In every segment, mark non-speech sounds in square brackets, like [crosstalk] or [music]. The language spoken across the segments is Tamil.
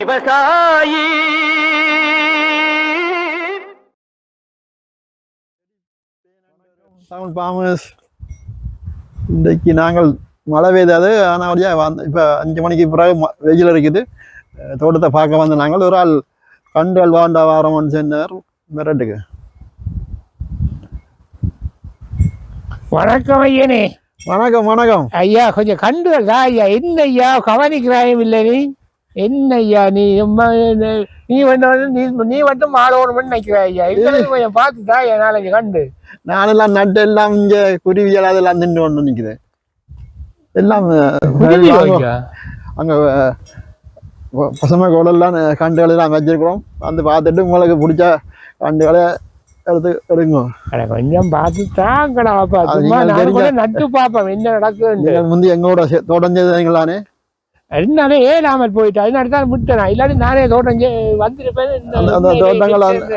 விவசாயி தமிழ் பாமஸ். இன்றைக்கு நாங்கள் மழை பெய்தாது ஆனால் வழியா வந்து இப்போ அஞ்சு மணிக்கு பிறகு வெயில் இருக்குது தோட்டத்தை பார்க்க வந்து நாங்கள் ஒரு ஆள் கண்டுகள் வாண்டா வாரம்னு சொன்னார் மிரட்டுக்கு. வணக்கம் ஐயனே. வணக்கம் வணக்கம். ஐயா கொஞ்சம் கண்டுதா ஐயா. என்ன ஐயா கவனிக்கிறாயும் இல்லை நீ என்ன ஐயா நீ நீ- நீ வந்து நீ நீ மட்டும் மாடணும்னு நினைக்கிற ஐயா. எங்களுக்கு கொஞ்சம் பார்த்துட்டா ஐயா நாளைக்கு கண்டு. நானெல்லாம் நட்டு எல்லாம் இங்கே குருவியல் அதெல்லாம் தின்னு கொண்டு நிற்குது எல்லாம். அங்கே பசுமை கோலெல்லாம் கண்டுகள் எல்லாம் வச்சிருக்கிறோம். வந்து பார்த்துட்டு உங்களுக்கு பிடிச்ச கண்டுகளை எடுத்து எடுங்க. கொஞ்சம் பார்த்துதான் கடா பாப்பா அது சும்மா நீங்கள் நான் தெரிஞ்ச- கூட நட்டு பார்ப்போம் என்ன நீங்கள் முந்தி எங்களோட சே- தோட்டம் என்னாலே ஏலாமல் போயிட்டா. அதனால தான் விட்டேன். இல்லாட்டி நானே தோட்டம் வந்திருப்பேன்.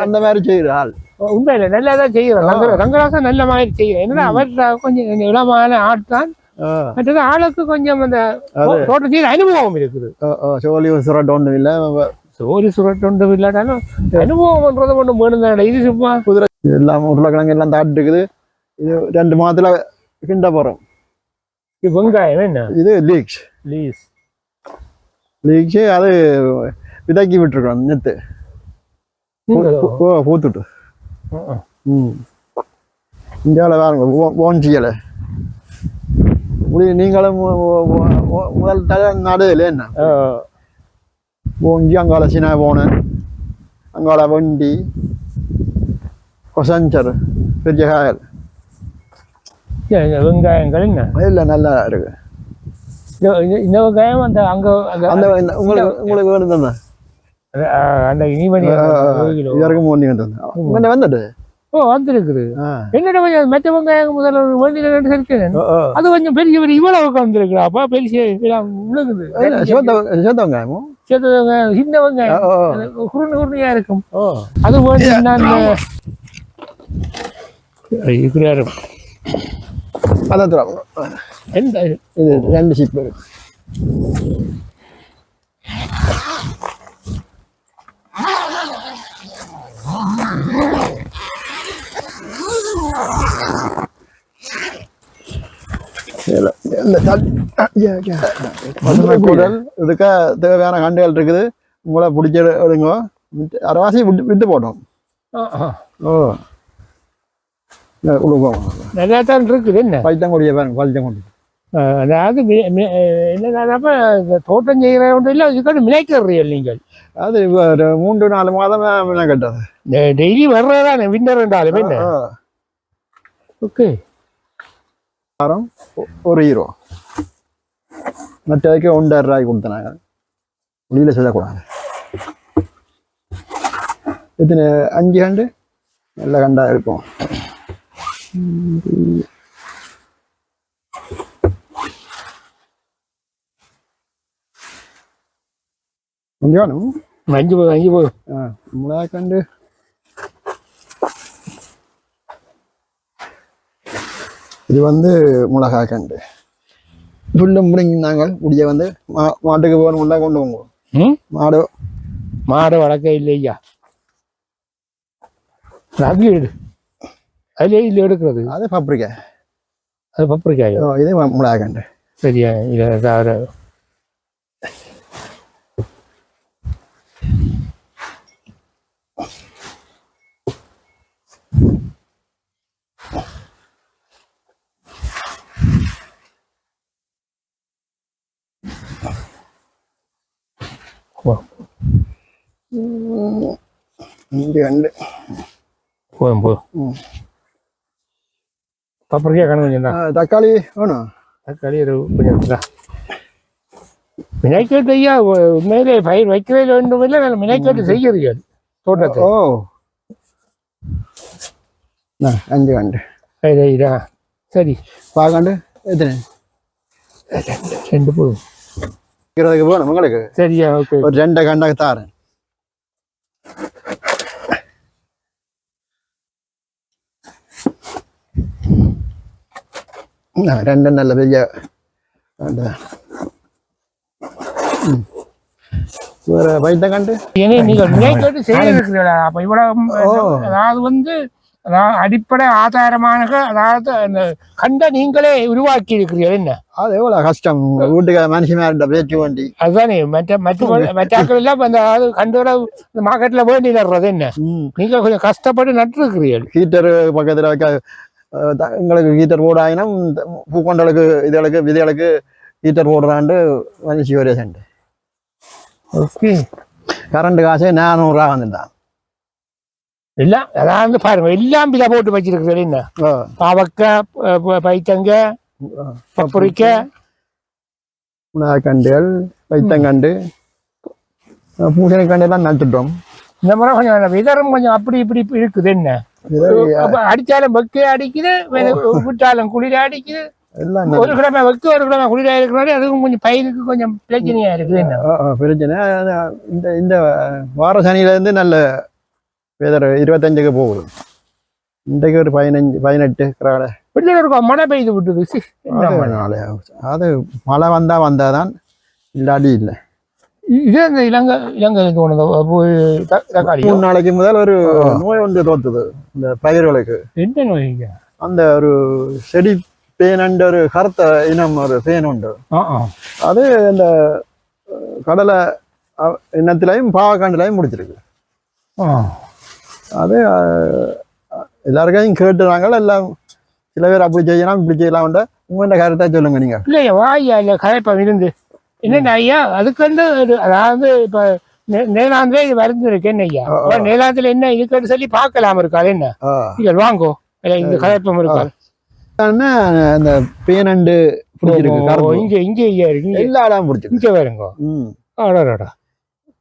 அந்த மாதிரி செய்கிறாள் உண்மையில நல்லா தான் செய்யறோம். ரங்க ரங்கராசன் நல்ல மாதிரி செய்யறேன் என்னடா அவர் கொஞ்சம் இளமான ஆட்தான் மற்றது ஆளுக்கு கொஞ்சம் அந்த தோட்டத்தில் அனுபவம் இருக்குது. சோழி சுரட்டு ஒன்றும் இல்லை. சோறு சுரட்டு ஒன்றும் இல்லாட்டாலும் அனுபவம்ன்றது ஒன்று வேணும் இது சும்மா எல்லாம் உருளைக்கிழங்கு எல்லாம் தாட்டு இருக்குது இது ரெண்டு மாதத்துல கிண்ட போகிறோம் இது வெங்காயம் என்ன? இது லீக்ஸ் ப்ளீஸ் லீக்ஸு அது விதைக்கி விட்டுருக்கோம் நெத்து ஓ பூத்துட்டு ம் இந்தியாவில் பாருங்க ஓஞ்சியலை இப்படி நீங்களும் முதல் தலை நடுவில் என்ன ஓஞ்சி அங்கால சின்ன போனேன் அங்கால வண்டி கொசஞ்சர் பெரிய காயல் வெங்காயங்கள் என்ன இல்லை நல்லா இருக்கு இந்த- வெங்காயம் அந்த அங்க அங்க அந்த உங்களுக்கு உங்களுக்கு வேணும் தானே அந்த இனிமணி வந்து வந்துட்டு ஓ வந்திருக்குது. என்னடா கொஞ்சம் மெத்த வெங்காயம் முதல்ல ஒரு வேண்டிய ரெண்டு சேர்க்கிறேன் ஓ, ஓ. அது கொஞ்சம் பெரிய பெரிய இவ்வளவு வந்திருக்குடா அப்பா பெரிய விழுகுது சிவத்த வெங்காயமும் சின்ன வெங்காயம் சின்ன வெங்காயம் குருணை குருணையா இருக்கும். அது வேண்டி நான் இருக்கிறாரு அதான் எந்த இது ரெண்டு ஷிப் இருக்கு குடல் இதுக்கு தேவையான கண்டுகள் இருக்குது. உங்களை பிடிச்ச எடுங்க. அரைவாசி விட்டு விட்டு போட்டோம். ஓ. கொடுப்போம் நல்லா தான் இருக்குது என்ன? பைத்தங்குடிய பாருங்க பைத்தங்குடி. அதாவது இந்த தோட்டம் செய்கிறவங்க இல்லை இதுக்கான மினைக்கிறீர்கள் நீங்கள். அது ஒரு மூன்று நாலு மாதம் என்ன கட்டது. டெய்லி வர்றதானே வின்னர் என்றாலும் என்ன? ஓகே. ஒரு ஹீரோ மற்றதுக்கு ஒன்றரை ரூபாய் கொடுத்தனாங்க. வெளியில் சொல்லக்கூடாது. எத்தனை அஞ்சு கண்டு நல்ல கண்டா இருக்கும். அஞ்சு போதும் அஞ்சு போதும் ஆ மிளகா கண்டு இது வந்து மிளகா கண்டு புல்லும் முடிங்க நாங்கள் முடிய வந்து மா மாட்டுக்கு போகணும்ல கொண்டு போங்க ம் மாடு மாடு வளர்க்க இல்லையா அது எடு அதுலேயே இல்லை எடுக்கிறது அது பப்ரிக்கா அது பப்பரிக்காயோ ஓ, இது ம- மிளகா கண்டு சரியா இதை தவிர இங்கே கண்டு போதும் போதும் ம். பப்பரிக்காய் கணக்கு கொஞ்சம் தக்காளி வேணும். தக்காளி ஒரு கொஞ்சம் தான் மினைக்கேட்டு ஐயா உண்மையிலே பயிர் வைக்கிறதில் வேண்டும் இல்லை நான் மினைக்கேட்டு செய்கிறீர்கள் தோட்டத்தை. ஓ. அஞ்சு கண்டு. இதா. சரி. பாக்கண்டு எத்தனை? ரெண்டு போதும். வேணும் உங்களுக்கு? சரியா ஓகே ஒரு ரெண்டை கண்டாக தாரேன். பெரிய அந்த ம். வேற பைத்தம் கண்டு. அதாவது வந்து அடிப்படை ஆதாரமான அதாவது அந்த கண்ட நீங்களே உருவாக்கி இருக்கிறீர்கள் என்ன அது எவ்வளவு கஷ்டம் வீட்டுக்கு மனுஷன் பேச்சு வண்டி அதுதானே மற்ற மற்ற மற்றாக்கள் எல்லாம் அந்த அதாவது கண்டோட மார்க்கெட்ல வேண்டி நடுறது என்ன நீங்க கொஞ்சம் கஷ்டப்பட்டு நட்டுருக்கிறீர்கள் ஹீட்டர் பக்கத்துல எங்களுக்கு ஹீட்டர் போடாயினும் பூக்கொண்டலுக்கு இதுகளுக்கு விதைகளுக்கு ஹீட்டர் போடுறாண்டு மனுஷி ஒரே சண்டை ஓகே கரண்ட் காசு நானூறுரூவா வந்துட்டான். எல்லாம் அதாவது பாருங்க எல்லாம் விதை போட்டு வச்சிருக்கிறீர்கள் என்ன? பாவக்காய் பைத்தங்க பப்புரிக்காய் கண்டுகள் வைத்தங்கண்டு பூசணி கண்டு எல்லாம் நட்டுட்டோம். இந்த முறை கொஞ்சம் விதரும் கொஞ்சம் அப்படி இப்படி இருக்குது என்ன? இதை அடிச்சாலும் வெக்க அடிக்குது விட்டாலும் குளிர அடிக்குது. ஒரு கிழமை வெக்க ஒரு கிழமை குளிரா இருக்கிறாரு அதுவும் கொஞ்சம் பயிருக்கு கொஞ்சம் பிரச்சனையா இருக்குது. பிரச்சனை. இந்த இந்த வார சனியில இருந்து நல்ல வெதர் இருபத்தஞ்சுக்கு போகுது. இன்றைக்கு ஒரு பதினஞ்சு பதினெட்டு கிராட இருக்கும் மழை பெய்து விட்டுது. அது மழை? வந்தா வந்தாதான் இல்லாட்டி இல்லை. இது அந்த இலங்கை இலங்கை தோணுது தக்காளி. மூணு நாளைக்கு முதல் ஒரு நோய் ஒன்று தோத்துது இந்த பயிர்களுக்கு. என்ன நோய்ங்க? அந்த ஒரு செடி பேனண்டு ஒரு கருத்த இனம் ஒரு பேன் உண்டு. அது இந்த கடலை இனத்திலையும் பாவக்காண்டிலையும் முடிச்சிருக்கு. அது எல்லாருக்கையும் கேட்டுறாங்க எல்லாம் சில பேர் அப்படி செய்யலாம் இப்படி செய்யலாம் உங்கள்கிட்ட கருத்தா சொல்லுங்க நீங்க. இல்லையா வாயா இல்லை கதைப்பம் இருந்து. என்னென்ன ஐயா? அதுக்கு வந்து ஒரு அதாவது இப்போ நேலாந்திலே இது மருந்து இருக்கு என்ன ஐயா. நேலாந்தில் என்ன இருக்குன்னு சொல்லி பார்க்கலாம் இருக்காது என்ன. நீங்கள் வாங்கோ. இல்ல இந்த கதைப்பம் இருக்காது அந்த பேனண்டு பிடிச்சிருக்கு இங்க இங்க ஐயா இருக்கு எல்லா இடம் பிடிச்சிருக்கு. இங்க வருங்க அடடடா.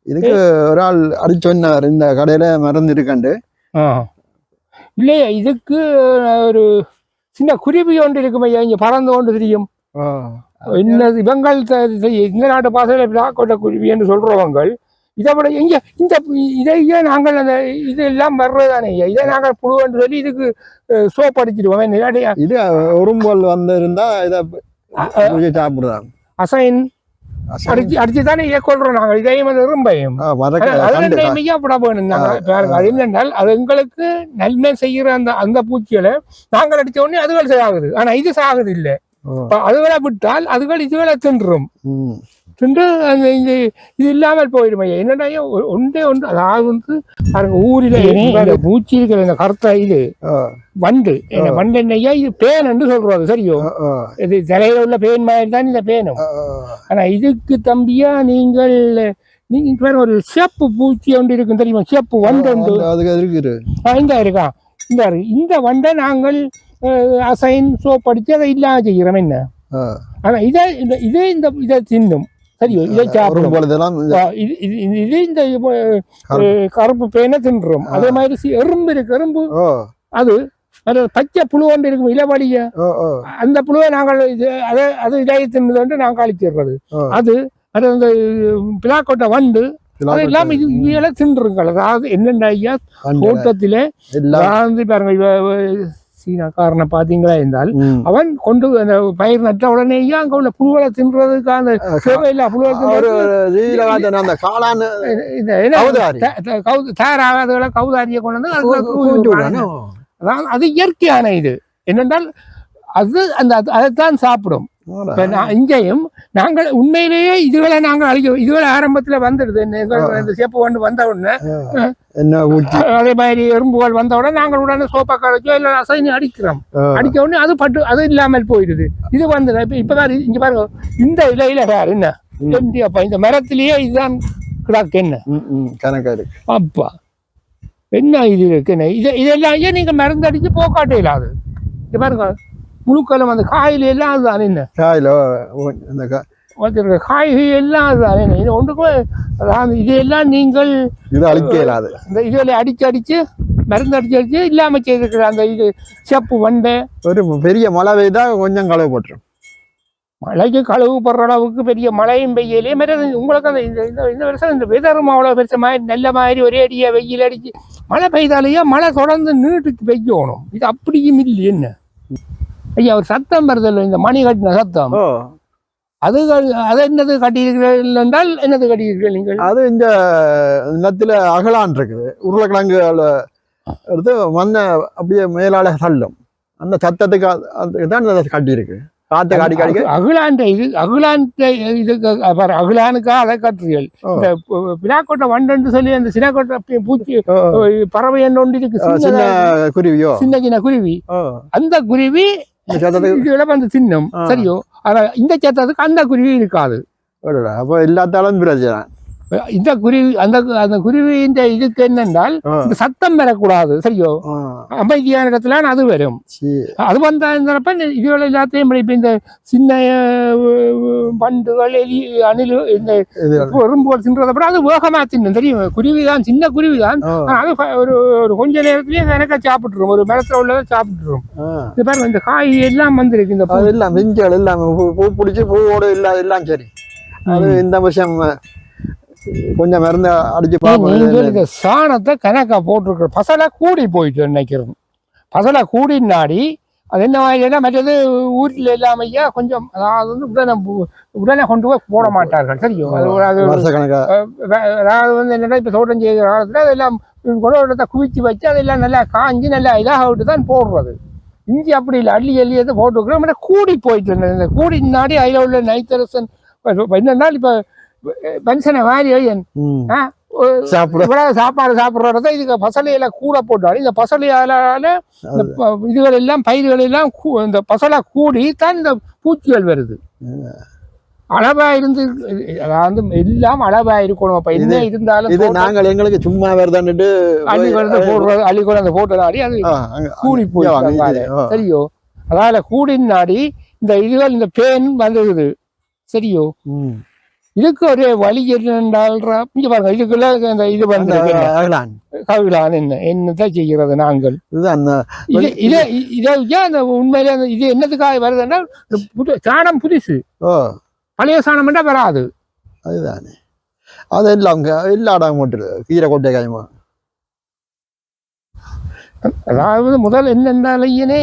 இதுக்கு ஒரு ஆள் அடிச்சு சொன்னார் இந்த கடையில மருந்து இருக்கண்டு இல்லையா இதுக்கு ஒரு சின்ன குருவி ஒன்று இருக்கும் ஐயா இங்க பறந்து கொண்டு தெரியும். என்ன இவங்கள் இந்த நாட்டு பாசையில் பிளாக்கோட்ட குருவி என்று சொல்றவங்க இதை விட எங்க இந்த இதையே நாங்கள் அந்த இது எல்லாம் வர்றதுதானே ஐயா? இதை நாங்கள் புழுவன்னு சொல்லி இதுக்கு சோப் அடிச்சிடுவோம் இது உரும்பல் வந்து இருந்தா இதை சாப்பிடுதான் அசைன். அடிச்சு அடிச்சு தானே கொள்றோம் நாங்கள். இதையும் இரும்பையும் ஆ, மறக்க அது என்னென்றால் அது எங்களுக்கு நன்மை செய்யற அந்த அந்த பூச்சிகளை நாங்கள் அடிச்ச உடனே அதுகள் சாகுது ஆனா இது சாகுது இல்லை. அதுகளை விட்டால் அதுகள் இதுகளை தின்றும். தின்று அந்த இந்த இது இல்லாமல் போயிடும். ஐயா என்னடா ஒன்றே ஒன்று அதாவது வந்து பாருங்க ஊரில் பூச்சி இருக்கிற இந்த கருத்த இது? வண்டு. என்ன வண்டு என்ன ஐயா இது பேன் என்று சொல்றது சரியோ? இது தலையில உள்ள பேன் மாதிரி தான் இந்த பேனும். ஆனா இதுக்கு தம்பியா நீங்கள் நீங்க பாருங்க ஒரு சேப்பு பூச்சி ஒன்று இருக்கும் தெரியுமா? சேப்பு வண்டு அந்த- அதுக்கு இருக்குது. ஆ, இந்த இருக்கா? இந்த இருக்கு. இந்த வண்டை நாங்கள் அசைன் சோப் அடிச்சு அதை இல்லாம செய்கிறோம் என்ன. ஆனா இதை இந்த இதே இந்த இதை தின்னும் சரியோ இதை சாப்பிடும் இது இந்த கருப்பு பேனை தின்றும் அதே மாதிரி எறும்பு இருக்கு எறும்பு அது அது பச்சை புழு ஒன்று இருக்கும் ஓ அந்த புழுவை நாங்கள் இது அதை அது இடையே தின்னுது நாங்கள் அழிச்சிடுறது. அது அது அந்த பிளாக்கோட்டை வண்டு அது பிளாக்கொட்டை. இல்லாம இது இவையெல்லாம் தின்றுங்கள் அதாவது என்னென்ன ஐயா. தோட்டத்திலே பாருங்க சீனாக்காரனை பாத்தீங்களா இருந்தால். அவன் கொண்டு அந்த பயிர் நட்ட உடனேயே அங்க உள்ள புழுவலை தின்றதுக்கு அந்த தேவையில்லை புழுவலை அந்த காளான் தயாராகாதவளை கவுதாரியை கொண்டு வந்து. அதாவது அது இயற்கையான இது என்னென்றால் அது அந்த அது- அதைத்தான் சாப்பிடும். இப்ப நான் இங்கேயும் நாங்கள் உண்மையிலேயே இதுகளை நாங்கள் அழிக்க இதுகளை ஆரம்பத்துல வந்துடுது. இந்த சேப்பு கொண்டு வந்த உடனே. அதே மாதிரி எறும்புகள் வந்த உடனே நாங்கள் உடனே சோப்பா கரைச்சோ இல்லை அசைனி அடிக்கிறோம். அடிக்க உடனே அது பட்டு அது இல்லாமல் போயிடுது. இது வந்து இப்ப இப்ப பாரு இங்க பாருங்க. இந்த இலையில பாரு என்ன? அப்பா இந்த மரத்திலேயே இதுதான் கிடாக்கு என்ன? ம், ம், கணக்கா இருக்கு. அப்பா. என்ன இது இருக்கு என்ன? இது இதெல்லாம் ஐயா நீங்க மருந்து அடிச்சு போக்காட்ட இல்லாது? இது பாருங்க. முழுக்களும் அந்த காயில எல்லாம் அதுதான் என்ன? காயில கா- வச்சிருக்க காய்கறி எல்லாம் அதுதான் என்ன? இது ஒன்றுக்கும் அதாவது இதெல்லாம் நீங்கள் இது அழிக்க இயலாது. இந்த இதுல அடிச்சு அடிச்சு மருந்து அடிச்சு அடிச்சு இல்லாம செய்திருக்கிற அந்த இது செப்பு வண்டை. ஒரு பெரிய மழை பெய்தா கொஞ்சம் கழுவு போட்டுரும். மழைக்கு கழுவு போடுற அளவுக்கு பெரிய மழையும் பெய்யலே. மற்றது உங்களுக்கு அந்த இந்த இந்த வருஷம் இந்த வெதரும் அவ்வளோ பெருச மாதிரி நல்ல மாதிரி ஒரே அடியா வெயில் அடிச்சு மழை பெய்தாலேயே மழை தொடர்ந்து நீட்டுக்கு பெய்யணும். இது அப்படியும் இல்லை என்ன? ஐயா ஒரு சத்தம் வருதல்ல இந்த மணி கட்டின சத்தம். அது அது என்னது கட்டியிருக்கிறீர்கள் என்றால் என்னது கட்டியிருக்கிறீர்கள் நீங்கள்? அது இந்த நிலத்துல அகலான் இருக்குது. உருளைக்கிழங்கு எடுத்து மண்ணை அப்படியே மேலால தள்ளும். அந்த சத்தத்துக்கு தான் கட்டியிருக்கு. காற்று காடி காடிக்க அகிலாண்ட இது அகிலாண்ட இது பாரு, அகிலானுக்கா அதை கட்டுறீர்கள். இந்த பினாக்கோட்டை வண்டுன்னு சொல்லி அந்த சினாக்கோட்டை பூச்சி பறவை என்ன ஒன்று இருக்கு. சின்ன சின்ன குருவியோ? சின்ன சின்ன குருவி. அந்த குருவி சத்தத்துக்கு தின்னும் ஆ. சரியோ? ஆனா இந்த சத்தத்துக்கு அந்த குருவி இருக்காது. அப்போ எல்லாத்தாலும் பிரச்சனை. இந்த குருவி அந்த அந்த குருவியின் இதுக்கு என்னென்றால் சத்தம் வரக்கூடாது சரியோ? அமைதியான இடத்துல அது வரும். அது வந்தாப்ப இதுகள் எல்லாத்தையும் இப்ப இந்த சின்ன அஹ், வண்டுகள் எலி அணில் இந்த எறும்புகள் தின்றதை விட அது வேகமா தின்னும். தெரியும்? குருவி தான் சின்ன குருவி தான் அது ஒரு ஒரு கொஞ்ச நேரத்திலேயே கணக்கா சாப்பிட்டுரும். ஒரு மரத்துல உள்ளதை சாப்பிட்டுரும். இது பாருங்க இந்த காய் எல்லாம் வந்திருக்கு இந்த பூ. எல்லாம் மிஞ்சல் எல்லாம் பூ பிடிச்சி பூவோடு எல்லாம் எல்லாம் சரி. அது இந்த வருஷம் கொஞ்சம் மருந்து அடிச்சு பார்ப்போம் சாணத்தை கணக்கா போட்டிருக்கிற பசலை கூடி போயிட்டு நினைக்கிறேன் பசலை கூடி நாடி அது என்ன மாதிரினா மற்றது ஊரில் இல்லாமையா கொஞ்சம் அதாவது வந்து உடனே உடனே கொண்டு போய் போட மாட்டார்கள். சரியோ? அது அதாவது வந்து என்னன்னா இப்போ தோட்டம் செய்கிற காலத்தில் அதெல்லாம் கூட இடத்த குவிச்சு வச்சு அதெல்லாம் நல்லா காஞ்சி நல்லா இதாக விட்டு தான் போடுறது. இஞ்சி அப்படி இல்லை அள்ளி போட்டுருக்குறோம். ஆனால் கூடி போயிட்டு இருந்தது. கூடி நாடி அதில் உள்ள நைத்தரசன் என்னன்னா இப்போ பென்ஷனை ஒரு- சாப்பிட. இவ்வளவு சாப்பாடு சாப்பிட்றத இதுக்கு பசலையில கூட போட்டாலும் இந்த பசலையால இதுகள் எல்லாம் பயிர்கள் எல்லாம் இந்த பசலை கூடி தான் இந்த பூச்சிகள் வருது. அளவா இருந்து அதாவது எல்லாம் அளவா இருக்கணும். அப்ப என்ன இருந்தாலும் இது நாங்கள் எங்களுக்கு சும்மா வருதான்ட்டு அள்ளி கொண்டு போடுறது அள்ளி கொண்டு அந்த போட்டு நாடி அது கூடி போய். சரியோ? அதால கூடி நாடி இந்த இதுகள் இந்த பேன் வந்துடுது சரியோ. இதுக்கு ஒரு வழி என்னென்றால் இங்க பாருங்க இதுக்குள்ள இந்த இது வந்து. கவிழான் என்ன? என்னதான் செய்கிறது நாங்கள்? அந்த உண்மையிலே இது என்னத்துக்காக வருதுன்னா புது சாணம் புதுசு. ஓ. பழைய சாணம் என்றால் வராது. அதுதானே. அது எல்லாம் எல்லா இடம் போட்டுரு கீரை கொட்டை காயமா அதாவது முதல் என்னென்னாலேயே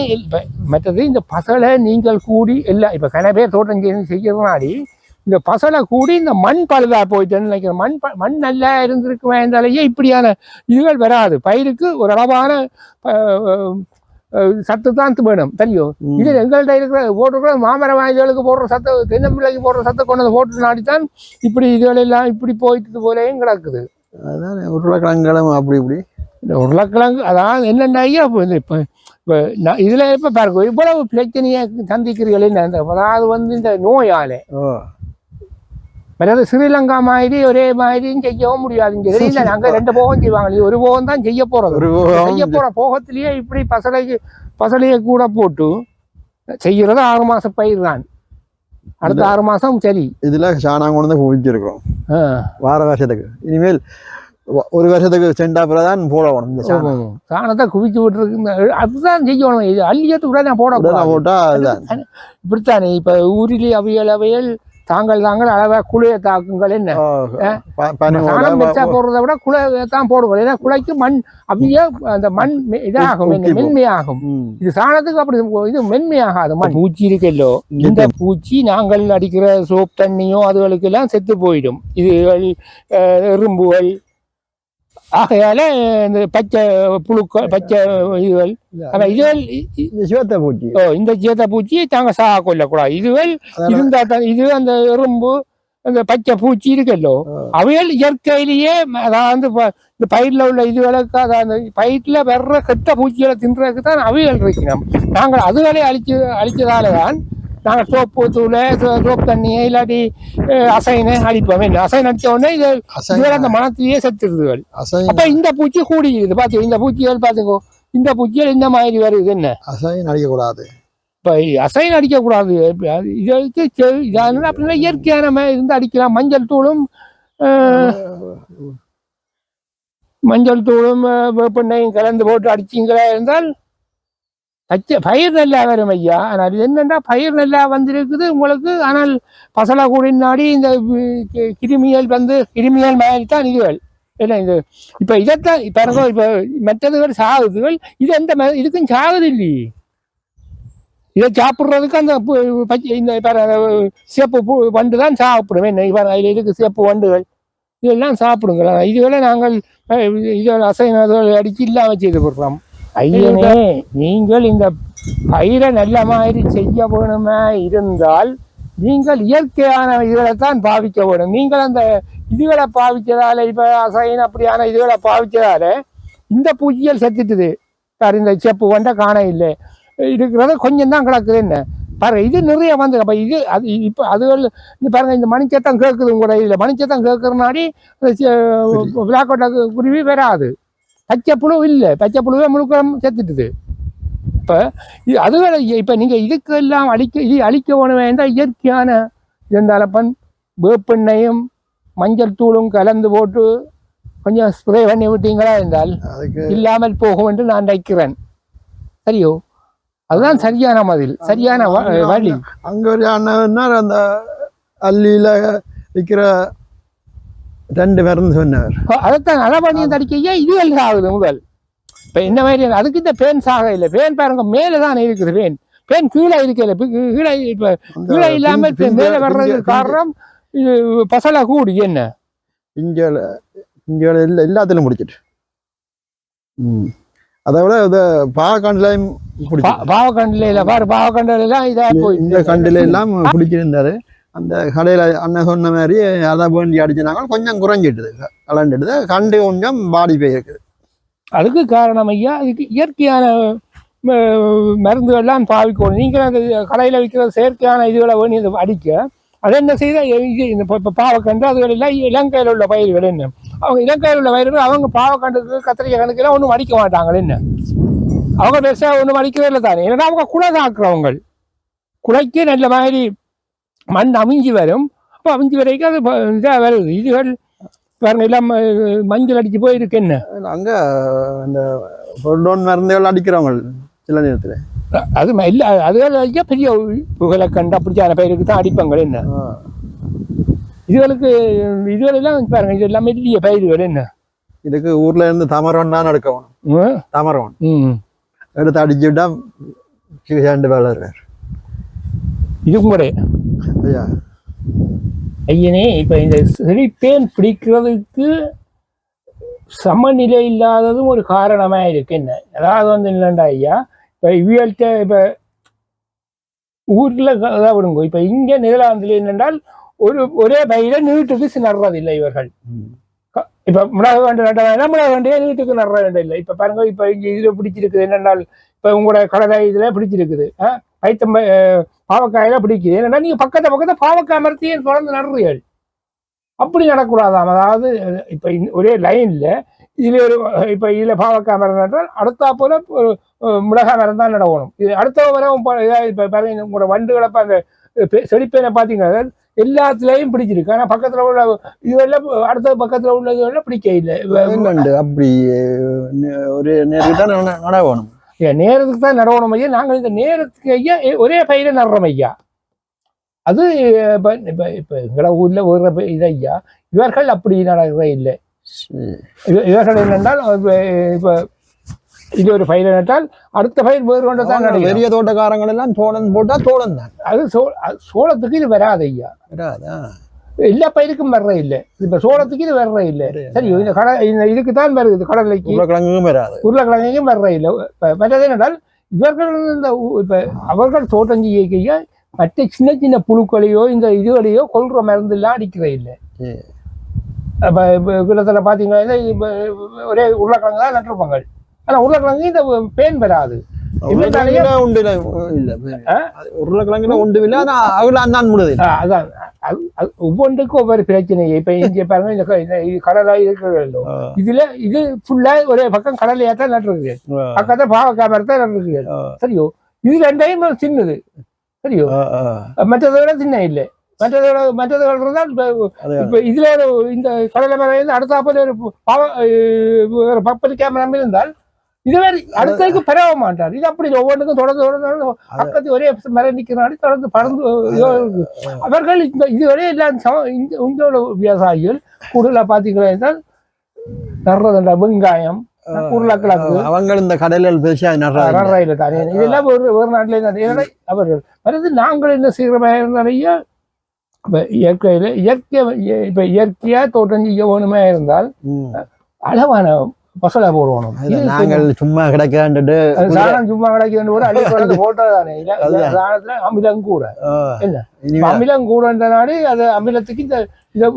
மற்றது இந்த பசலை நீங்கள் கூடி எல்லாம் இப்ப கன பேர் தோட்டம் செய்ய செய்யறதுனாடி இந்த பசலை கூடி இந்த மண் பழுதா போயிட்டேன்னு நினைக்கிறேன். மண் மண் நல்லா இருந்திருக்கு வேண்டாலேயே இப்படியான இதுகள் வராது? பயிருக்கு ஒரு அளவான சத்து தான் வேணும். தெரியும். இது எங்கள்கிட்ட இருக்கிற போட்டுருக்கிற மாமர வாய்களுக்கு போடுற சத்த தென்னம்பிள்ளைக்கு போடுற சத்தை கொண்டு வந்து போட்டு நாடித்தான் இப்படி இதுகள் எல்லாம் இப்படி போயிட்டு போலேயும் கிடக்குது. அதுதானே உருளைக்கிழங்குகளும் அப்படி இப்படி. இந்த உருளைக்கிழங்கு அதாவது என்னென்ன ஐயா இப்போ இந்த இப்போ நான் இதில் இப்போ பாருங்க இவ்வளவு பிரச்சனையை சந்திக்கிறீர்கள் என்ன? இந்த அதாவது வந்து இந்த நோயாலே. அதாவது ஸ்ரீலங்கா மாதிரி ஒரே மாதிரியும் செய்யவும் முடியாது. இங்கே தெரியல நாங்கள் [laughs] ரெண்டு போகம் செய்வாங்க. ஒரு போகம் தான் செய்ய போகிறது செய்ய போகிற போகத்திலேயே இப்படி பசலைக்கு பசலையை கூட போட்டு செய்கிறது ஆறு மாச பயிர் தான். அடுத்த ஆறு மாசம் சரி. இதுல சாணம் கொண்டு வந்து குவிச்சிருக்கிறோம். வார வருஷத்துக்கு. இனிமேல் ஒரு வருஷத்துக்கு செண்டா பிறதான் போடணும் இந்த சாணம் சாணத்தை குவிச்சு விட்டுருக்கு அதுதான் செய்யணும். இது அள்ளியத்து உடனே உடனே போடக்கூடாது போட்டா அதுதான். இப்படித்தானே. இப்ப ஊரிலே அவியல் அவையல் தாங்கள் தாங்கள் அளவா குளைய தாக்குங்கள் என்ன? சாணம் மிச்சா வ- போடுறதை விட குலை தான் போடுவோம். ஏன்னா குலைக்கு மண் அவிய அந்த மண் இதாகும். மென்மையாகும். இது சாணத்துக்கு அப்படி இது மென்மையாகாது மண். பூச்சி இருக்கல்லோ? இந்த பூச்சி நாங்கள் அடிக்கிற சோப் தண்ணியோ அதுகளுக்கு எல்லாம் செத்து போயிடும். இதுகள் எறும்புகள் ஆகையால இந்த பச்சை புழுக்கள் பச்சை இதுகள். ஆனா இதுகள் இந்த சிவத்தை பூச்சி. ஓ, இந்த சேத்த பூச்சி தாங்க சாக கொள்ளக்கூடாது. இதுகள் இருந்தா தான் இது அந்த எறும்பு அந்த பச்சை பூச்சி இருக்கல்லோ. அவைகள் இயற்கையிலேயே அதாவது இந்த பயிரில் உள்ள இதுகளுக்கு அதாவது பயிரில் வர்ற கெட்ட பூச்சிகளை தின்றதுக்கு தான் அவைகள் இருக்கணும் நாங்கள் அதுகளை அழிச்சு அழிச்சதால தான் நாங்கள் சோப்பு தூள் சோப்பு தண்ணியை இல்லாட்டி அசைனை அடிப்போம். என்ன? அசைன் அடிச்ச உடனே இது அந்த மனத்திலேயே செத்துருதுகள் அசை அப்ப இந்த பூச்சி கூடிடுது பாத்து இந்த பூச்சிகள் பாத்துக்கோ. இந்த பூச்சிகள் இந்த மாதிரி வருது என்ன? அசை நடிக்கக்கூடாது இப்போ அசைன் அடிக்கக்கூடாது. இதுக்கு இதான அப்படின்னா இயற்கையான இருந்து அடிக்கலாம். மஞ்சள் தூளும் மஞ்சள் தூளும் வேப்பெண்ணையும் கலந்து போட்டு அடிச்சிங்களா இருந்தால் பச்சை பயிர் நல்லா வரும் ஐயா. ஆனால் இது என்னென்னா பயிர் நல்லா வந்திருக்குது. உங்களுக்கு ஆனால் பசலா கூடினாடி இந்த கி- கிருமிகள் வந்து கிருமிகள் மாதிரி தான் இதுகள். என்ன இது இப்போ இதைத்தான் பாருங்க இப்போ மற்றதுகள் சாகுதுகள். இது எந்த இதுக்கும் சாகுது இல்லையே இதை சாப்பிட்றதுக்கு அந்த பச்சை இந்த சிவப்பு பூ வண்டு தான் சாப்பிடும். என்ன இவர் அதில் இருக்கு சிவப்பு வண்டுகள். இதெல்லாம் சாப்பிடுங்க இதுவரை நாங்கள் அஹ், இதில் அசைனதுகள் அடிச்சு இல்லாமல் செய்து போடுறோம் ஐயனே நீங்கள் இந்த பயிரை நல்ல மாதிரி செய்ய வேணுமா இருந்தால் நீங்கள் இயற்கையான இதுகளை தான் பாவிக்க வேணும். நீங்கள் அந்த இதுகளை பாவிச்சதால இப்ப அசைன் அப்படியான இதுகளை பாவிச்சதால இந்த பூச்சிகள் செத்துட்டுது. பாரு இந்த செப்பு கொண்ட காண இல்லை. இருக்கிறது கொஞ்சம் தான் கிடக்குது என்ன? பாருங்க இது நிறைய வந்து அப்ப இது அது இப்போ அதுகள் இது பாருங்க இந்த மணிச்சத்தம் கேட்குது உங்களோட இதில் மணிச்சத்தம் கேட்கறனாடி விழாக்கோட்டை குருவி வராது. பச்சை புழு இல்லை. பச்சை புழுவே முழுக்க செத்துட்டுது. இப்போ இது அதுகளை இப்போ நீங்கள் இதுக்கு எல்லாம் அழிக்க இது அழிக்க வேணும் என்றால் இயற்கையான இருந்தாலப்பன் வேப்பெண்ணையும் மஞ்சள் தூளும் கலந்து போட்டு கொஞ்சம் ஸ்ப்ரே பண்ணி விட்டீங்களா என்றால் இல்லாமல் போகும் என்று நான் நினைக்கிறேன். சரியோ? அதுதான் சரியான மதில் சரியான வழி. அங்க ஒரு அண்ணன் அந்த அள்ளியில விற்கிற ரெண்டு மருந்து சொன்னார் அதைத்தான் அளவணியம் தடிக்கையா இது எல்லாம் ஆகுது முதல் இப்ப என்ன மாதிரி அதுக்கு இந்த பேன் சாக இல்லை பேன் பாருங்க மேலே தான் இருக்குது பேன் பேன் கீழே இருக்கல கீழே இப்ப கீழே இல்லாம இப்ப பிஞ்ச- மேலே வர்றதுக்கு காரணம் இது பசலை கூடி என்ன இந்தியாவில் இந்தியாவில் எல்லா எல்லாத்திலும் முடிச்சிட்டு ம் அதை விட இந்த பாகக்கண்டுலையும் பிடிச்சி பாவக்கண்டில இல்ல பாரு பாவக்கண்டில எல்லாம் இதா போய் இந்த கண்டுல எல்லாம் பிடிச்சிருந்தாரு அந்த கடையில் அண்ணன் சொன்ன மாதிரி அதை வேண்டி அடிச்சினாங்க கொஞ்சம் குறைஞ்சிட்டுது. கலண்டுடுது கண்டு கொஞ்சம் பாடி போயிருக்குது. அதுக்கு காரணம் ஐயா அதுக்கு இயற்கையான ம, மருந்துகள்லாம் பாவிக்கணும். நீங்கள் அந்த கடையில் விற்கிற செயற்கையான இதுகளை வேணி அடிக்க அதை என்ன செய்த? இது இந்த இப்போ பாவக்கண்டு அதுகள் எல்லாம் இலங்கையில் உள்ள பயிர்கள் என்ன? அவங்க இலங்கையில் உள்ள பயிர்கள் அவங்க பாவக்கண்டுக்கு கத்திரிக்காய் கணக்கெல்லாம் ஒன்றும் அடிக்க மாட்டாங்கள் என்ன? அவங்க பெருசாக ஒன்றும் அடிக்கவே இல்லை தானே. ஏன்னா அவங்க குலை தாக்குறவங்க குலைக்கு நல்ல மாதிரி மண் அமிஞ்சி வரும். அப்போ அமிஞ்சி வரைக்கும் அது இதாக வருது. இதுகள் பாருங்க எல்லாம் மஞ்சள் அடிச்சு போயிருக்கு என்ன? அங்கே அந்த பொருளோன் மருந்துகள் அடிக்கிறவங்க சில நேரத்தில். அது இல்ல அதுகள் ஐயா பெரிய புகழை கண்டு அப்படிச்சான பயிருக்கு தான் அடிப்பாங்க என்ன? இதுகளுக்கு இதுகளெல்லாம் பாருங்க இது எல்லாமே பெரிய பயிர்கள் என்ன? இதுக்கு ஊர்ல இருந்து தமரம் தான் எடுக்கணும். ம். எடுத்து அடிச்சு விட்டா ரெண்டு வேலை இருக்கார் இதுக்கும் கூட ஐயா ஐயனே இப்ப இந்த செழிப்பேன் பிடிக்கிறதுக்கு சமநிலை இல்லாததும் ஒரு காரணமா இருக்கு. என்ன? அதாவது வந்து இல்லைண்டா ஐயா? இப்ப இவியல்கிட்ட இப்ப ஊர்ல அதான் விடுங்க. இப்ப இங்க நெதர்லாந்துல என்னென்றால் ஒரு ஒரே பயிரை நீட்டுக்கு நடுறதில்லை இவர்கள். ம். இப்ப மிளகு வேண்டு நட்ட மிளகு வேண்டிய நீட்டுக்கு நடுற வேண்டிய இல்லை இப்ப பாருங்க இப்ப இங்க இதுல பிடிச்சிருக்குது. என்னென்னால் இப்ப உங்களோட கடலை இதுல பிடிச்சிருக்குது. பைத்தம்ப பாவக்காயெல்லாம் பிடிக்குது. என்னன்னா நீங்க பக்கத்தை பக்கத்தை பாவக்காய் மரத்தையே தொடர்ந்து நடுறீர்கள். அப்படி நடக்கூடாதாம் அதாவது இப்போ இப்ப ஒரே லைன்ல இதில் ஒரு இப்போ இப்ப பாவக்காய் மரம் நட்டால் அடுத்தா போல ஒரு மிளகாய் மரம் தான் நடவணும் இது அடுத்த மரம் ப- இதா பாருங்க உங்களோட வண்டுகளை அந்த செழிப்பேனை பார்த்தீங்கன்னா எல்லாத்துலேயும் பிடிச்சிருக்கு. ஆனா பக்கத்துல உள்ள இதுவெல்லாம் அடுத்த பக்கத்துல உள்ளது பிடிக்க இல்லை அப்படி நே- ஒரு நேருக்கு தான் நட- நட வேணும். ஐயா நேரத்துக்கு தான் நடவணும் ஐயா. நாங்கள் இந்த நேரத்துக்கு ஐயா ஒரே பயிரை நடுறோம் ஐயா. அது இப்போ இப்போ இப்போ எங்களோட ஊர்ல ஒரு இது ஐயா. இவர்கள் அப்படி நடக்கிற இல்லை. இவ- இவர்கள் என்னென்றால் இப்போ இது ஒரு பயிரை நட்டால் அடுத்த பயிர் வேறு கொண்டு தான். பெரிய தோட்டக்காரங்கள் எல்லாம் தோழன் போட்டா தோழன் தான். அது சோ சோளத்துக்கு இது வராது ஐயா. வராதா? எல்லா பயிருக்கும் வர்ற இல்லை. இப்ப சோளத்துக்கு இது வர்ற இல்லை. சரி இந்த கடை இந்த இதுக்கு தான் வருது கடலைக்கு. உருளைக்கிழங்கும் வராது. உருளைக்கிழங்கையும் வர்ற இல்லை. மற்றது என்னென்றால் இவர்கள் இந்த இப்ப அவர்கள் தோட்டம் செய்ய மற்ற சின்ன சின்ன புழுக்களையோ இந்த இதுகளையோ கொல்ற மருந்து எல்லாம் அடிக்கிற இல்லை. இப்ப இந்த இப்ப ஒரே உருளைக்கிழங்கு தான் நட்டிருப்பாங்க. ஆனா உருளைக்கிழங்கு இந்த பேன் வராது. உருளைக்கிழங்குல உண்டு உருளைக்கிழங்குல உண்டு இல்ல. ஆனா அவள அண்ணான் முழுது அதான். அது அது ஒவ்வொன்றுக்கும் ஒவ்வொரு பிரச்சனை. இப்ப இங்க பாருங்க இந்த இது கடலா இருக்கிறதோ இதுல இது ஃபுல்லா ஒரே பக்கம் கடலையா தான் நட்டுருக்கு பக்கத்துல பாவக்காய் மரத்தை நட்டுருக்கு சரியோ? இது ரெண்டையும் சின்னது. சரியோ? மற்றதை விட சின்ன இல்லை. மற்றதோட மற்றதுகள் இருந்தால் இப்ப இதுல இந்த கடலை மரம் இருந்து அடுத்தாப்புல ஒரு பாவ அஹ் ஒரு பப்பரிக்காய் மரம் இருந்தால் இது வேறு அடுத்ததுக்கு பரவ மாட்டார். இது அப்படி. ஒவ்வொன்றுக்கும் தொடர்ந்து தொடர்ந்து பக்கத்து ஒரே மரம் நிற்கிறனாடி தொடர்ந்து பறந்து. அவர்கள் இந்த இதுவரை எல்லாம் உங்களோட விவசாயிகள் கூடுதலாக பார்த்தீங்கன்னா நடுறதுண்டா வெங்காயம் உருளைக்கிழங்கு. அவங்க இந்த கடலில் பேசி நடுறாங்க தானே. இதெல்லாம் ஒரு ஒரு நாட்டிலே அவர்கள். அதாவது நாங்கள் என்ன செய்கிறோமே நிறைய இப்போ இயற்கையில் இயற்கை இப்போ இயற்கையா தோட்டம் செய்ய வேணுமே இருந்தால். அளவான பசலை போடணும் அதுல நாங்கள் சும்மா கிடக்காண்டுட்டு அது சாணம் சும்மா கிடைக்கிறது கூட அடிப்படை [laughs] போட்டதானே அதுதான். சாணத்துல அமிலம் கூட. என்ன? அமிலம் கூடன்றனாலே அது அமிலத்துக்கு இந்த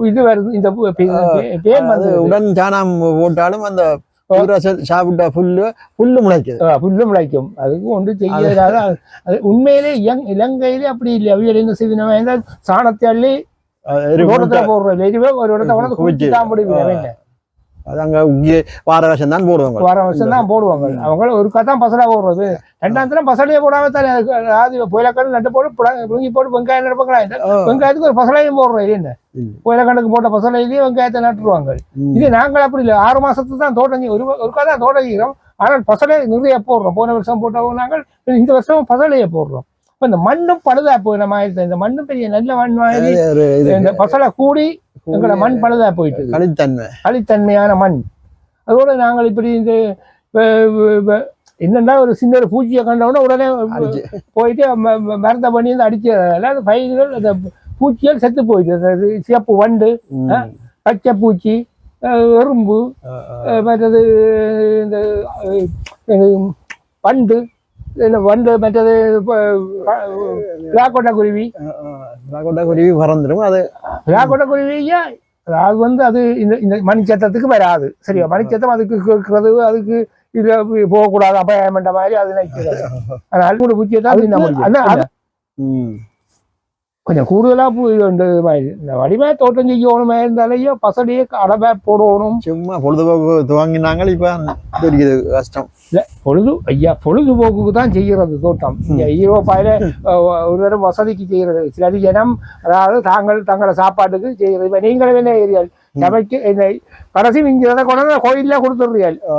இது வருது இந்த பு- பே- பே- பேன் அது வந்து உடன் சாணம் போட்டாலும் அந்த பூரா சாப்பிட்ட புல்லு புல்லு முளைக்குது. புல்லு முளைக்கும். அதுக்கு ஒன்று செய்யாத அது உண்மையிலே இயங் இலங்கையிலே அப்படி இல்லை. அவியல் என்ன இருந்தால் சாணத்தை அள்ளி போடுற எரிவே ஒரு இடத்த கொண்டு. குவிச்சு தான் முடியும் அது அங்க வார வருஷம் தான் போடுவாங்க. வார வருஷம் தான் போடுவாங்க. அவங்க ஒரு தான் பசலா போடுறது. ரெண்டாந்தரம் பசலையே போடாம தானே ஆதி புயலக்கண்டு நட்டு போட்டு புட- புடுங்கி போட்டு வெங்காயம் நடப்பாங்களா. வெங்காயத்துக்கு ஒரு பசலையும் போடுறோம் இது என்ன? ம். புயலக்கண்டுக்கு போட்ட பசலையிலேயே வெங்காயத்தை நட்டுருவாங்க. இது நாங்கள் அப்படி இல்லை. ஆறு மாசத்துக்கு தான் தோட்டம் ஒரு ஒருக்கா தான் தோட்டம் ஆனால் பசலை நிறைய போடுறோம். போன வருஷம் போட்டவங்க நாங்கள் இந்த வருஷம் பசலையை போடுறோம். இப்போ இந்த மண்ணும் பழுதா போய் நம்ம இந்த மண்ணும் பெரிய நல்ல மண் மாதிரி ஒரு இந்த பசலை கூடி எங்களோட மண் பழுதா போயிட்டு களித்தன்மை களித்தன்மையான மண். அதோட நாங்கள் இப்படி இந்த என்னன்னா ஒரு சின்ன ஒரு பூச்சியை கண்டவுடனே உடனே போயிட்டு மருந்தை பண்ணி வந்து அடிச்சதால அந்த பயிர்கள் அந்த பூச்சிகள் செத்து போயிட்டு. அதாவது சிவப்பு வண்டு. பச்சை பூச்சி எறும்பு மற்றது இந்த இது வண்டு மற்றது விழாக்கொட்டை குருவி. ராகோட்டா குருவி பறந்துடும் அது விழாக்கொட்டை குருவியா அது வந்து அது இந்த இந்த மணிச்சத்தத்துக்கு வராது. சரியா? மணிச்சத்தம் அதுக்கு இருக்கிறது அதுக்கு இது போகக்கூடாது அபாயம்ன்ற மாதிரி அது நினைக்கிறது. அதனால கூட பூச்சியை தான் அது ம். கொஞ்சம் கூடுதலா பூ உண்டு மாதிரி. இந்த வடிவா தோட்டம் செய்யணுமே இருந்தாலேயோ பசடியே அடவை போடணும். சும்மா பொழுதுபோக்கு துவங்கினாங்க இப்ப தெரியுது கஷ்டம். இல்ல பொழுது ஐயா பொழுதுபோக்குக்கு தான் செய்கிறது தோட்டம் இங்க ஈரோப்பாயில ஒரு தடவை வசதிக்கு செய்கிறது. சில ஜனம் அதாவது தாங்கள் தங்கள சாப்பாட்டுக்கு செய்கிறது. இப்ப நீங்களும் என்ன ஏரியால் சமைக்க இந்த கடைசி மிஞ்சதை கொண்டு வந்து கோயில்ல கொடுத்துடுறீர்கள். ஆ.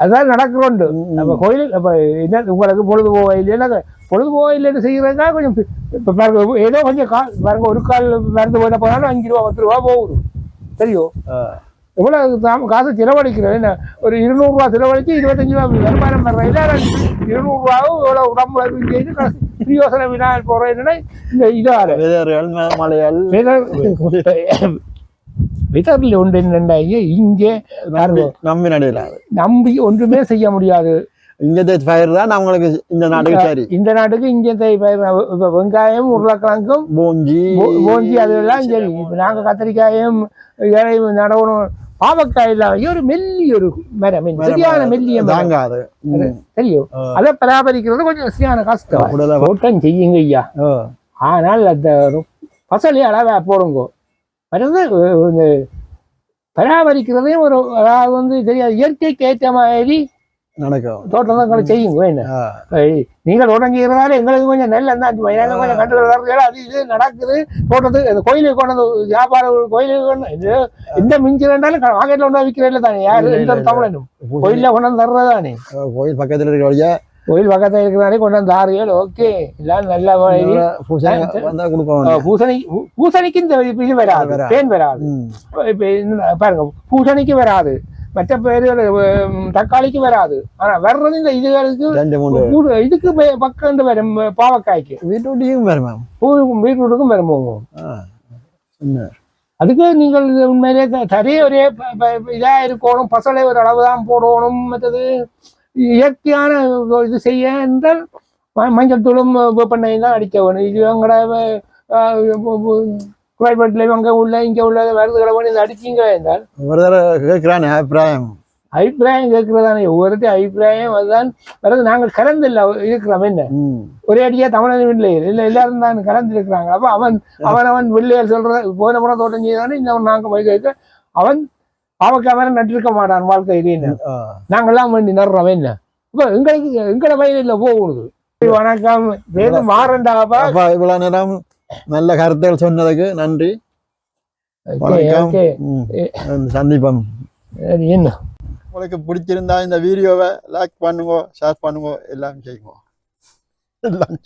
அதுதான் நடக்கிறோண்டு. நம்ம கோயில் இப்ப என்ன உங்களுக்கு பொழுதுபோக இல்லைன்னா பொழுதுபோக இல்லைன்னு செய்யறதுக்கா கொஞ்சம் இப்ப பாருங்க ஏதோ கொஞ்சம் கால் பாருங்க ஒரு கால் மருந்து போயிட போனாலும் அஞ்சு ரூபா பத்து ரூபா போகுது. தெரியும் ஆ. எவ்வளவு தாம் காசு செலவழிக்கிறோம் என்ன ஒரு இருநூறுவா செலவழிச்சு இருபத்தஞ்சு ரூபா வருமானம் வர்ற இல்லை இருநூறுவாவும் இவ்வளவு உடம்புல இருந்து கடைசி பிரியோசன வினாயில் போறோம் என்னன்னா இந்த இதால. விதர்கள் ம- மலைகள். விதரில் ஒன்று என்னண்டா இங்கே நம்பி நடையில நம்பி ஒன்றுமே செய்ய முடியாது. இங்க பயிர் தான் நம்மளுக்கு இந்த நாட்டுக்கு சரி. இந்த நாட்டுக்கு இங்கே தெ- இப்ப வெங்காயம் உருளைக்கிழங்கும் போஞ்சி. போஞ்சி அதெல்லாம் சரி இப்ப நாங்க கத்திரிக்காயும் இலையும் நடவணும். பாவக்காய் எல்லாம் ஒரு மெல்லி ஒரு மரம் சரியான மெல்லிய தாங்காது. தெரியும். அதை பராமரிக்கிறது கொஞ்சம் சரியான கஷ்டம். தோட்டம் செய்யுங்க ஐயா. ஆனால் அந்த பசலையை அளவா போடுங்க. மருந்து பராமரிக்கிறதையும் ஒரு அதாவது வந்து தெரியாது. இயற்கைக்கு ஏற்ற மாதிரி நடக்கும். தோட்டம் தான் ஆ. ஏய், நீங்கள் தொடங்கிறதால எங்களுக்கு கொஞ்சம் நெல் அந்த எனக்கு கொஞ்சம் கண்டுகள் அது இது நடக்குது. தோட்டத்துக்கு அந்த கோயிலுக்கு கொண்டு வியாபாரம் கோயிலுக்கு கொண்டு இது எந்த மிஞ்சி வேண்டாலும் மார்க்கெட்ல கொண்டு விற்கிறதில்ல தானே? யாரு? எந்த தமிழனும். கோயில்ல கொண்டு வந்து தர்றதானே கோயில் பக்கத்துல இருக்கிற வழியா. கோயில் பக்கத்துல இருக்கிறதாலே கொண்டு வந்து தாரியல் ஓகே. எல்லாம் நல்ல பூசணி பூசணிக்கு இந்த இது வராது. பேன் வராது. இந்த பாருங்க பூசணிக்கு வராது. மற்ற உம், தக்காளிக்கு வராது. ஆனா வர்றது இந்த இதுகளுக்கு இதுக்கு பக்கம் வரும் பாவக்காய்க்கு. வீட்டுட்டியும் வரும் மேம். பூ- பீட்ரூட்டுக்கும் வரும் போகும் அதுக்கு நீங்கள் உண்மையிலே தரையே ஒரே இதா இருக்கணும் பசலை ஒரு அளவு தான் போடணும் மற்றது இயற்கையான இது செய்ய என்றால் மஞ்சள் தூளும் வெப்பெண்ணையும் தான் அடிக்க வேணும். இது எங்கட குவைப்பட்டில் அங்கே உள்ள இங்கே உள்ள வருதுகளை பண்ணி இதை அடிச்சிங்க என்றால்? ஒரு தடவை கேட்கிறானே அபிப்பிராயம். அபிப்பிராயம் கேட்கிறதானே? ஒவ்வொருத்தையும் அபிப்பிராயம் அதுதான். வருது நாங்கள் கலந்து இல்லை இருக்கிறோம் என்ன. ஒரே அடியா தமிழன் வெள்ளையர் இல்ல எல்லாரும் தான் கலந்து இருக்கிறாங்க. அப்ப அவன் அவன் அவன் வெள்ளையர் சொல்ற போன முறை தோட்டம் செய்தானே இந்த நாங்க போய் கேட்க அவன் அவன் நட்டிருக்க மாட்டான் வாழ்க்கையில ஆ. நாங்கெல்லாம் வேண்டி நடுறோம் என்ன? இப்ப எங்களுக்கு எங்கட வயலில் போகுது வணக்கம். வேறு மாறண்டாப்பா அப்ப இவ்வளவு நேரம் நல்ல கருத்துகள் சொன்னதுக்கு நன்றி. வணக்கம். சந்திப்போம். என்ன? உங்களுக்கு பிடிச்சிருந்தா இந்த வீடியோவை லைக் பண்ணுங்க ஷேர் பண்ணுங்க எல்லாம் செய்யுங்க. எல்லாம்